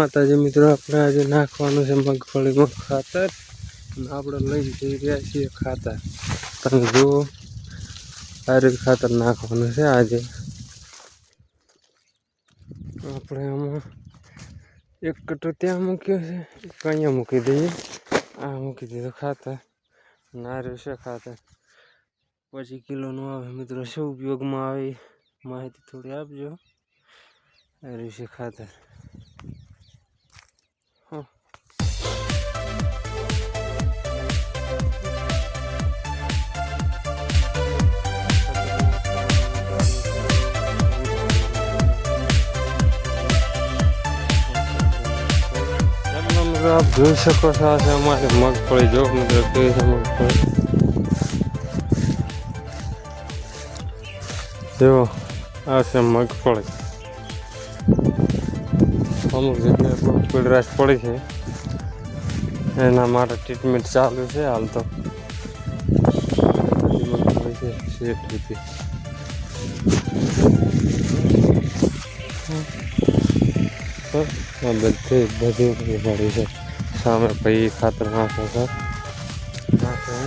માતાજી, મિત્રો, આપણે આજે નાખવાનું છે મગફળીમાં ખાતર. આપણે લઈને જઈ રહ્યા છીએ ખાતર. તમે જુઓ, આ ખાતર નાખવાનું છે આજે. આપણે આમાં એક કટો ત્યાં મૂક્યો છે, એક અહીંયા મૂકી દઈએ. આ મૂકી દીધું ખાતર. નાર્યું છે ખાતર. પછી કિલોનું આવે, મિત્રો, શું ઉપયોગમાં આવે માહિતી થોડી આપજો. આ રહ્યું છે ખાતર. મિત્રો આપ જોઈ શકો છો આ છે અમારી મગફળી જો મિત્રો, કેવી છે મગફળી જો, આ છે મગફળી અમુક જગ્યાએ બહુ પીળરાશ પડી છે. એના માટે ટ્રીટમેન્ટ ચાલુ છે હાલ તો. મગફળી છે, શેઠ રીતે આ બધે બધું પડી છે. સામે પછી ખાતર નાખે છે. નાખે.